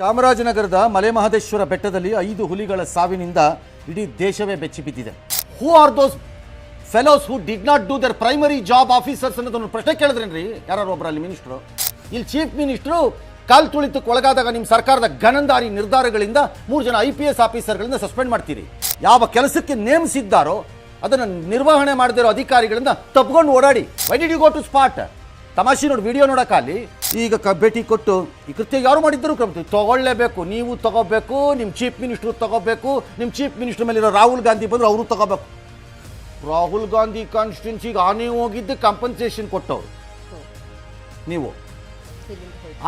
ಚಾಮರಾಜನಗರದ ಮಲೆಮಹದೇಶ್ವರ ಬೆಟ್ಟದಲ್ಲಿ ಐದು ಹುಲಿಗಳ ಸಾವಿನಿಂದ ಇಡೀ ದೇಶವೇ ಬೆಚ್ಚಿ ಬಿದ್ದಿದೆ. Who are those fellows who did not do their primary job officers ಅನ್ನೋದೊಂದು ಪ್ರಶ್ನೆ ಕೇಳಿದ್ರೇನ್ರಿ? ಯಾರು ಒಬ್ಬರಲ್ಲಿ ಮಿನಿಸ್ಟ್ರು ಇಲ್ಲಿ ಚೀಫ್ ಮಿನಿಸ್ಟ್ರು ಕಾಲ್ ತುಳಿತಕ್ಕೆ ಒಳಗಾದಾಗ ನಿಮ್ಮ ಸರ್ಕಾರದ ಘನಂದಾರಿ ನಿರ್ಧಾರಗಳಿಂದ ಮೂರು ಜನ ಐ ಪಿ ಎಸ್ ಆಫೀಸರ್ಗಳಿಂದ ಸಸ್ಪೆಂಡ್ ಮಾಡ್ತೀರಿ. ಯಾವ ಕೆಲಸಕ್ಕೆ ನೇಮಿಸಿದ್ದಾರೋ ಅದನ್ನು ನಿರ್ವಹಣೆ ಮಾಡದಿರೋ ಅಧಿಕಾರಿಗಳಿಂದ ತಪ್ಕೊಂಡು ಓಡಾಡಿ. Why did you go to spot ತಮಾಷೆ ನೋಡಿ, ವಿಡಿಯೋ ನೋಡೋಕ್ಕಾಗಲಿ ಈಗ ಕ ಭೇಟಿ ಕೊಟ್ಟು, ಈ ಕೃತ್ಯ ಯಾರು ಮಾಡಿದ್ದರೂ ಕ್ರಮ ತಗೊಳ್ಳೇಬೇಕು. ನೀವು ತಗೋಬೇಕು ನಿಮ್ಮ ಚೀಫ್ ಮಿನಿಸ್ಟ್ರು ತಗೋಬೇಕು ನಿಮ್ಮ ಚೀಫ್ ಮಿನಿಸ್ಟರ್ ಮೇಲಿರೋ ರಾಹುಲ್ ಗಾಂಧಿ ಬಂದರು ಅವರು ತಗೋಬೇಕು. ರಾಹುಲ್ ಗಾಂಧಿ ಕಾನ್ಸ್ಟಿಟ್ಯೂನ್ಸಿಗೆ ಆನೆ ಹೋಗಿದ್ದು ಕಾಂಪನ್ಸೇಷನ್ ಕೊಟ್ಟವರು. ನೀವು.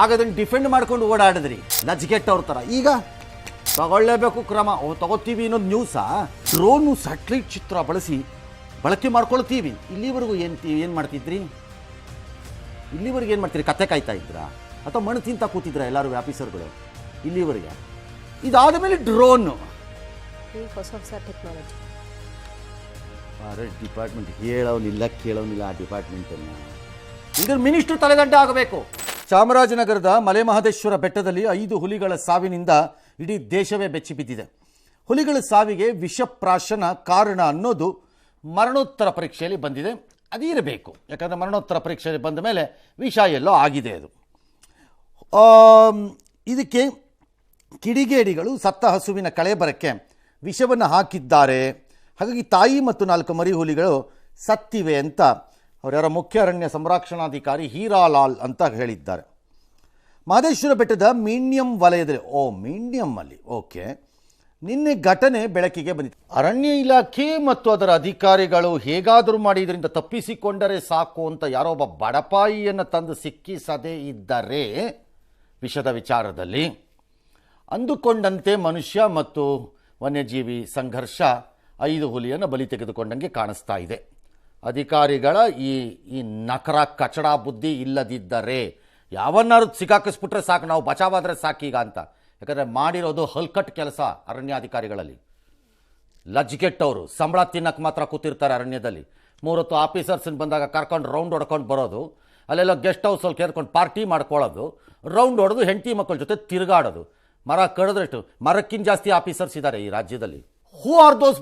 ಆಗ ಅದನ್ನು ಡಿಫೆಂಡ್ ಮಾಡ್ಕೊಂಡು ಓಡಾಡಿದ್ರಿ. ನಜ್ಗೆಟ್ಟವ್ರ ಥರ ಈಗ ತಗೊಳ್ಳೇಬೇಕು ಕ್ರಮ. ತಗೋತೀವಿ ಅನ್ನೋದು ನ್ಯೂಸಾ ಡ್ರೋನು ಸ್ಯಾಟ್ಲೈಟ್ ಚಿತ್ರ ಬಳಸಿ, ಬಳಕೆ ಮಾಡ್ಕೊಳ್ತೀವಿ. ಇಲ್ಲಿವರೆಗೂ ಏನು ಏನು ಮಾಡ್ತಿದ್ರಿ? ಇಲ್ಲಿವರೆಗೆ ಏನು ಮಾಡ್ತೀರಿ? ಕತೆ ಕಾಯ್ತಾ ಇದ್ರಾ ಅಥವಾ ಮಣ್ಣು ತಿಂತ ಕೂತಿದ್ರ ಎಲ್ಲರೂ ಆಫೀಸರ್ಗಳು ಇಲ್ಲಿವರೆಗೆ? ಇದಾದ ಮೇಲೆ ಡ್ರೋನು ಈಗ ಹೊಸ ಹೊಸ ಟೆಕ್ನಾಲಜಿ ಡಿಪಾರ್ಟ್ಮೆಂಟ್ ಹೇಳೋನಿಲ್ಲ ಕೇಳೋನಿಲ್ಲ ಆ ಡಿಪಾರ್ಟ್ಮೆಂಟನ್ನು ಇದ್ರ ಮಿನಿಸ್ಟ್ರು ತಲೆದಂಡ ಆಗಬೇಕು. ಚಾಮರಾಜನಗರದ ಮಲೆಮಹದೇಶ್ವರ ಬೆಟ್ಟದಲ್ಲಿ ಐದು ಹುಲಿಗಳ ಸಾವಿನಿಂದ ಇಡೀ ದೇಶವೇ ಬೆಚ್ಚಿ ಬಿದ್ದಿದೆ. ಹುಲಿಗಳ ಸಾವಿಗೆ ವಿಷಪ್ರಾಶನ ಕಾರಣ ಅನ್ನೋದು ಮರಣೋತ್ತರ ಪರೀಕ್ಷೆಯಲ್ಲಿ ಬಂದಿದೆ. ಅದಿರಬೇಕು. ಯಾಕಂದರೆ ಮರಣೋತ್ತರ ಪರೀಕ್ಷೆ ಬಂದ ಮೇಲೆ ವಿಷ ಎಲ್ಲೋ ಆಗಿದೆ ಅದು. ಇದಕ್ಕೆ ಕಿಡಿಗೇಡಿಗಳು ಸತ್ತ ಹಸುವಿನ ಕಳೆಬರಕ್ಕೆ ವಿಷವನ್ನು ಹಾಕಿದ್ದಾರೆ. ಹಾಗಾಗಿ ತಾಯಿ ಮತ್ತು ನಾಲ್ಕು ಮರಿ ಹುಲಿಗಳು ಸತ್ತಿವೆ ಅಂತ ಅವರ್ಯಾರ ಮುಖ್ಯ ಅರಣ್ಯ ಸಂರಕ್ಷಣಾಧಿಕಾರಿ ಹೀರಾಲಾಲ್ ಅಂತ ಹೇಳಿದ್ದಾರೆ. ಮಾದೇಶ್ವರ ಬೆಟ್ಟದ ಮೀಣ್ಯಂ ವಲಯದಲ್ಲಿ, ಓ ಅಲ್ಲಿ, ಓಕೆ. ನಿನ್ನೆ ಘಟನೆ ಬೆಳಕಿಗೆ ಬಂದಿತ್ತು ಅರಣ್ಯ ಇಲಾಖೆ ಮತ್ತು ಅದರ ಅಧಿಕಾರಿಗಳು ಹೇಗಾದರೂ ಮಾಡಿ ಇದರಿಂದ ತಪ್ಪಿಸಿಕೊಂಡರೆ ಸಾಕು ಅಂತ ಯಾರೋ ಒಬ್ಬ ಬಡಪಾಯಿಯನ್ನು ತಂದು ಸಿಕ್ಕಿಸದೇ ಇದ್ದರೆ ವಿಷದ ವಿಚಾರದಲ್ಲಿ ಅಂದುಕೊಂಡಂತೆ ಮನುಷ್ಯ ಮತ್ತು ವನ್ಯಜೀವಿ ಸಂಘರ್ಷ ಐದು ಹುಲಿಯನ್ನು ಬಲಿ ತೆಗೆದುಕೊಂಡಂಗೆ ಕಾಣಿಸ್ತಾ ಇದೆ. ಅಧಿಕಾರಿಗಳ ಈ ಈ ನಕರ ಕಚಡ ಬುದ್ಧಿ ಇಲ್ಲದಿದ್ದರೆ ಯಾವನ್ನಾದ್ರೂ ಸಿಕ್ಕಾಕಿಸ್ಬಿಟ್ರೆ ಸಾಕು, ನಾವು ಬಚಾವಾದರೆ ಸಾಕೀಗ ಅಂತ. ಯಾಕಂದರೆ ಮಾಡಿರೋದು ಹಲ್ಕಟ್ ಕೆಲಸ ಅರಣ್ಯಾಧಿಕಾರಿಗಳಲ್ಲಿ. ಲಜ್ಗೆಟ್ಟವರು, ಸಂಬಳ ತಿನ್ನಕ್ಕೆ ಮಾತ್ರ ಕೂತಿರ್ತಾರೆ ಅರಣ್ಯದಲ್ಲಿ. ಮೂರೊತ್ತು ಆಫೀಸರ್ಸನ್ನು ಬಂದಾಗ ಕರ್ಕೊಂಡು ರೌಂಡ್ ಹೊಡ್ಕೊಂಡು ಬರೋದು, ಅಲ್ಲೆಲ್ಲ ಗೆಸ್ಟ್ ಹೌಸಲ್ಲಿ ಕೇರ್ಕೊಂಡು ಪಾರ್ಟಿ ಮಾಡ್ಕೊಳ್ಳೋದು, ರೌಂಡ್ ಹೊಡೆದು ಹೆಂಡತಿ ಮಕ್ಕಳ ಜೊತೆ ತಿರುಗಾಡೋದು. ಮರ ಕಡಿದ್ರೆಷ್ಟು ಮರಕ್ಕಿಂತ ಜಾಸ್ತಿ ಆಫೀಸರ್ಸ್ ಇದ್ದಾರೆ ಈ ರಾಜ್ಯದಲ್ಲಿ. Who are those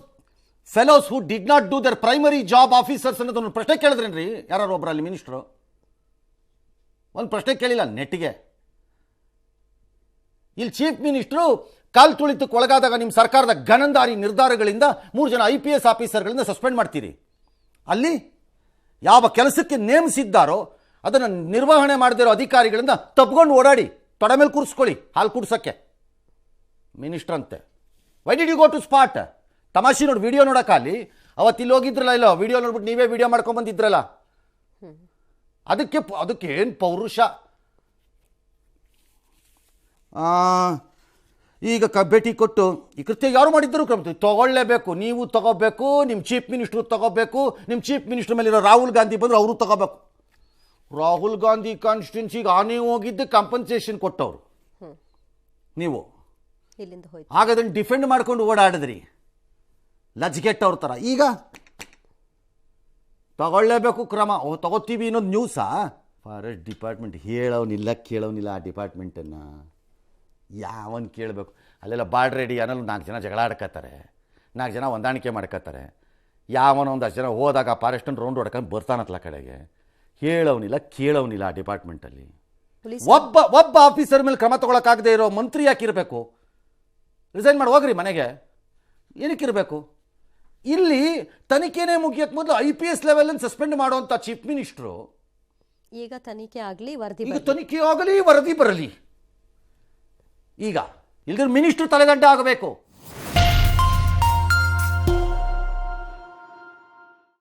fellows who did not do their primary job officers ಅನ್ನೋದೊಂದು ಪ್ರಶ್ನೆ ಕೇಳಿದ್ರೇನ್ರಿ? ಯಾರು ಒಬ್ಬರಲ್ಲಿ ಮಿನಿಸ್ಟ್ರು ಒಂದು ಪ್ರಶ್ನೆ ಕೇಳಿಲ್ಲ, ನೆಟ್ಟಿಗೆ. ಇಲ್ಲಿ ಚೀಫ್ ಮಿನಿಸ್ಟ್ರು ಕಾಲ್ ತುಳಿತಕ್ಕೆ ಒಳಗಾದಾಗ ನಿಮ್ಮ ಸರ್ಕಾರದ ಘನಂದಾರಿ ನಿರ್ಧಾರಗಳಿಂದ ಮೂರು ಜನ ಐ ಪಿ ಎಸ್ ಆಫೀಸರ್ಗಳಿಂದ ಸಸ್ಪೆಂಡ್ ಮಾಡ್ತೀರಿ. ಅಲ್ಲಿ ಯಾವ ಕೆಲಸಕ್ಕೆ ನೇಮಿಸಿದ್ದಾರೋ ಅದನ್ನು ನಿರ್ವಹಣೆ ಮಾಡದಿರೋ ಅಧಿಕಾರಿಗಳಿಂದ ತಪ್ಕೊಂಡು ಓಡಾಡಿ ತೊಡೆ ಮೇಲೆ ಕೂರಿಸ್ಕೊಳ್ಳಿ ಹಾಲು ಕುಡ್ಸೋಕ್ಕೆ. ಮಿನಿಸ್ಟ್ರ್ ಅಂತೆ why did you go to spot ತಮಾಷೆ ನೋಡಿ ವಿಡಿಯೋ ನೋಡೋಕ್ಕಾಗಲಿ ಅವತ್ತು ಇಲ್ಲಿ ಹೋಗಿದ್ರಲ್ಲ ಇಲ್ಲ ವಿಡಿಯೋ ನೋಡ್ಬಿಟ್ಟು ನೀವೇ ವಿಡಿಯೋ ಮಾಡ್ಕೊಂಬಂದಿದ್ರಲ್ಲ ಅದಕ್ಕೆ ಅದಕ್ಕೆ ಏನು ಪೌರುಷ? ಈಗ ಕ ಭೇಟಿ ಕೊಟ್ಟು ಈ ಕೃತ್ಯ ಯಾರು ಮಾಡಿದ್ದರೂ ಕ್ರಮ ತಗೊಳ್ಳೇಬೇಕು ನೀವು ತಗೋಬೇಕು ನಿಮ್ಮ ಚೀಫ್ ಮಿನಿಸ್ಟ್ರು ತಗೋಬೇಕು ನಿಮ್ಮ ಚೀಫ್ ಮಿನಿಸ್ಟರ್ ಮೇಲಿರೋ ರಾಹುಲ್ ಗಾಂಧಿ ಬಂದರೆ ಅವರು ತಗೋಬೇಕು ರಾಹುಲ್ ಗಾಂಧಿ ಕಾನ್ಸ್ಟಿಟ್ಯೂನ್ಸಿಗೆ ಆನೆ ಹೋಗಿದ್ದು ಕಾಂಪನ್ಸೇಷನ್ ಕೊಟ್ಟವರು. ನೀವು. ಆಗ ಅದನ್ನು ಡಿಫೆಂಡ್ ಮಾಡ್ಕೊಂಡು ಓಡಾಡಿದ್ರಿ. ಲಜ್ಗೆಟ್ಟವ್ರ ಥರ ಈಗ ತಗೊಳ್ಳೇಬೇಕು ಕ್ರಮ. ಓ ತಗೋತೀವಿ ಅನ್ನೋದು ನ್ಯೂಸಾ ಫಾರೆಸ್ಟ್ ಡಿಪಾರ್ಟ್ಮೆಂಟ್ ಹೇಳೋನಿಲ್ಲ ಕೇಳೋನಿಲ್ಲ ಆ ಡಿಪಾರ್ಟ್ಮೆಂಟನ್ನು ಯಾವನ್ ಕೇಳಬೇಕು? ಅಲ್ಲೆಲ್ಲ ಬಾಡ್ ರೆಡಿ ಏನಲ್ಲ ನಾಲ್ಕು ಜನ ಜಗಳ ಆಡ್ಕತ್ತಾರೆ. ನಾಲ್ಕು ಜನ ಹೊಂದಾಣಿಕೆ ಮಾಡ್ಕೋತಾರೆ ಯಾವನೊಂದು ಅಷ್ಟು ಜನ ಹೋದಾಗ ಫಾರೆಸ್ಟನ್ನು ರೌಂಡ್ ಹೊಡ್ಕೊಂಡು ಬರ್ತಾನತ್ಲ ಕಡೆಗೆ. ಹೇಳೋನಿಲ್ಲ ಕೇಳೋನಿಲ್ಲ ಆ ಡಿಪಾರ್ಟ್ಮೆಂಟಲ್ಲಿ ಒಬ್ಬ ಒಬ್ಬ ಆಫೀಸರ್ ಮೇಲೆ ಕ್ರಮ ತಗೊಳಕ್ಕಾಗದೆ ಇರೋ ಮಂತ್ರಿ ಯಾಕಿರಬೇಕು ರಿಸೈನ್ ಮಾಡಿ ಹೋಗ್ರಿ ಮನೆಗೆ. ಏನಕ್ಕಿರಬೇಕು ಇಲ್ಲಿ ತನಿಖೆನೇ ಮುಗಿಯೋಕ್ಕೆ ಮೊದಲು ಐ ಪಿ ಎಸ್ ಲೆವೆಲನ್ನು ಸಸ್ಪೆಂಡ್ ಮಾಡುವಂಥ ಚೀಫ್ ಮಿನಿಸ್ಟ್ರು ಈಗ ತನಿಖೆ ಆಗಲಿ ವರದಿ ಈಗ. ತನಿಖೆ ಆಗಲಿ ವರದಿ ಬರಲಿ. ಈಗ ಇಲ್ದಿರ ಮಿನಿಸ್ಟ್ರು ತಲೆದಂಡ ಆಗಬೇಕು.